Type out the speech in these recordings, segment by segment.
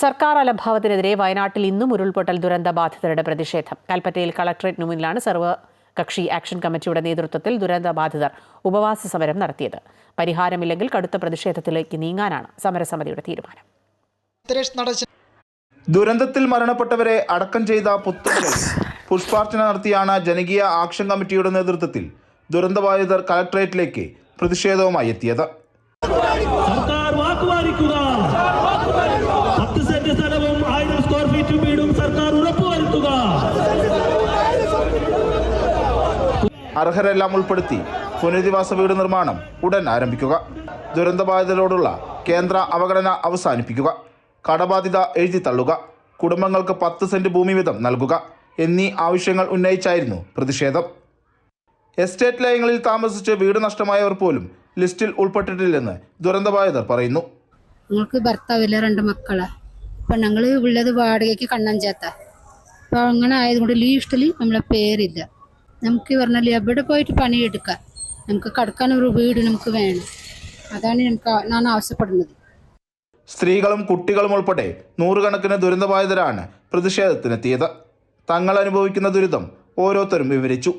സർക്കാർ അലംഭാവത്തിനെതിരെ വയനാട്ടിൽ ഇന്നും ഉരുൾപൊട്ടൽ ദുരന്ത ബാധിതരുടെ പ്രതിഷേധം. കൽപ്പറ്റയിൽ കളക്ടറേറ്റിനു മുന്നിലാണ് സർവ കക്ഷി ആക്ഷൻ കമ്മിറ്റിയുടെ നേതൃത്വത്തിൽ ദുരന്ത ബാധിതർ ഉപവാസ സമരം നടത്തിയത്. പരിഹാരമില്ലെങ്കിൽ കടുത്ത പ്രതിഷേധത്തിലേക്ക് നീങ്ങാനാണ് സമരസമിതിയുടെ തീരുമാനം. ദുരന്തത്തിൽ മരണപ്പെട്ടവരെ അടക്കം ചെയ്ത പുത്തൂരിൽ പുഷ്പാർച്ചന നടത്തിയാണ് ജനകീയ ആക്ഷൻ കമ്മിറ്റിയുടെ നേതൃത്വത്തിൽ ദുരന്തബാധിതർ കളക്ടറേറ്റിലേക്ക് പ്രതിഷേധവുമായി എത്തിയത് സർക്കാർ വാക്കുപാലിക്കുക പത്ത് സെന്റ് സ്ഥലവും ആയിരം സ്ക്വയർ ഫീറ്റ് വീടും സർക്കാർ ഉറപ്പുവരുത്തുക അർഹരെല്ലാം ഉൾപ്പെടുത്തി പുനരധിവാസ വീട് നിർമ്മാണം ഉടൻ ആരംഭിക്കുക. ദുരന്തബാധിതരോടുള്ള കേന്ദ്ര അവഗണന അവസാനിപ്പിക്കുക. കടബാധ്യത എഴുതി തള്ളുക. കുടുംബങ്ങൾക്ക് പത്ത് സെന്റ് ഭൂമി വീതം നൽകുക എന്നീ ആവശ്യങ്ങൾ ഉന്നയിച്ചായിരുന്നു പ്രതിഷേധം. എസ്റ്റേറ്റ് ലയങ്ങളിൽ താമസിച്ച് വീട് നഷ്ടമായവർ പോലും ലിസ്റ്റിൽ ഉൾപ്പെട്ടിട്ടില്ലെന്ന് ദുരന്തബാധിതർ പറയുന്നു. ഞങ്ങൾക്ക് ഭർത്താവില്ല രണ്ട് മക്കളാ. അപ്പം ഞങ്ങൾ ഉള്ളത് വാടകയ്ക്ക് കണ്ണഞ്ചാത്ത. അപ്പോൾ അങ്ങനെ ആയതുകൊണ്ട് ലീസ്റ്റിൽ നമ്മളെ പേരില്ല. നമുക്ക് പറഞ്ഞാൽ എവിടെ പോയിട്ട് പണിയെടുക്കാം? നമുക്ക് കടക്കാൻ ഒരു വീട് നമുക്ക് വേണം. അതാണ് നമുക്ക് ഞാൻ ആവശ്യപ്പെടുന്നത്. സ്ത്രീകളും കുട്ടികളും ഉൾപ്പെടെ നൂറുകണക്കിന് ദുരന്തബാധിതരാണ് പ്രതിഷേധത്തിനെത്തിയത്. തങ്ങൾ അനുഭവിക്കുന്ന ദുരിതം ഓരോരുത്തരും വിവരിച്ചു.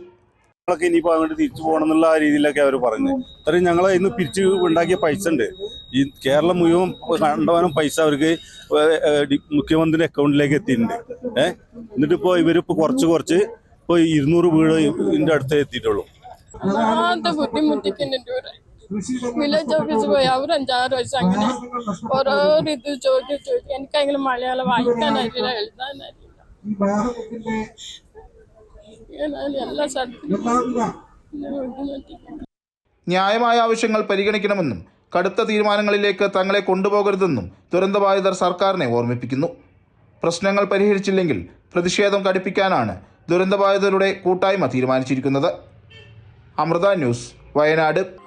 ഞങ്ങളൊക്കെ ഇനിയിപ്പോൾ അങ്ങോട്ട് തിരിച്ചു പോകണം എന്നുള്ള രീതിയിലൊക്കെ അവർ പറഞ്ഞു അത്രയും ഞങ്ങൾ ഇന്ന് പിരിച്ച് ഉണ്ടാക്കിയ പൈസ ഉണ്ട്. ഈ കേരളം മുഴുവൻ കണ്ടവനും പൈസ അവർക്ക് മുഖ്യമന്ത്രിയുടെ അക്കൗണ്ടിലേക്ക് എത്തിയിട്ടുണ്ട്. ഏഹ് എന്നിട്ടിപ്പോൾ ഇവരിപ്പോൾ കുറച്ച് കുറച്ച് ഇപ്പോൾ ഇരുന്നൂറ് വീട് ഇതിന്റെ അടുത്ത് എത്തിയിട്ടുള്ളൂ. ബുദ്ധിമുട്ടിക്കുന്നുണ്ട് വില്ലേജ് ഓഫീസിൽ പോയി. അവർ അഞ്ചാറ് വയസ്സ് അങ്ങനെ ഓരോ ഇത് ചോദിച്ചു ചോദിക്കും എനിക്കെങ്കിലും മലയാളം വായിക്കാനറിയില്ല എഴുതാനറിയില്ല എല്ലാ ന്യായമായ ആവശ്യങ്ങൾ പരിഗണിക്കണമെന്നും കടുത്ത തീരുമാനങ്ങളിലേക്ക് തങ്ങളെ കൊണ്ടുപോകരുതെന്നും ദുരന്തബാധിതർ സർക്കാരിനെ ഓർമ്മിപ്പിക്കുന്നു. പ്രശ്നങ്ങൾ പരിഹരിച്ചില്ലെങ്കിൽ പ്രതിഷേധം കടുപ്പിക്കാനാണ് ദുരന്തബാധിതരുടെ കൂട്ടായ്മ തീരുമാനിച്ചിരിക്കുന്നത്. അമൃത ന്യൂസ് വയനാട്.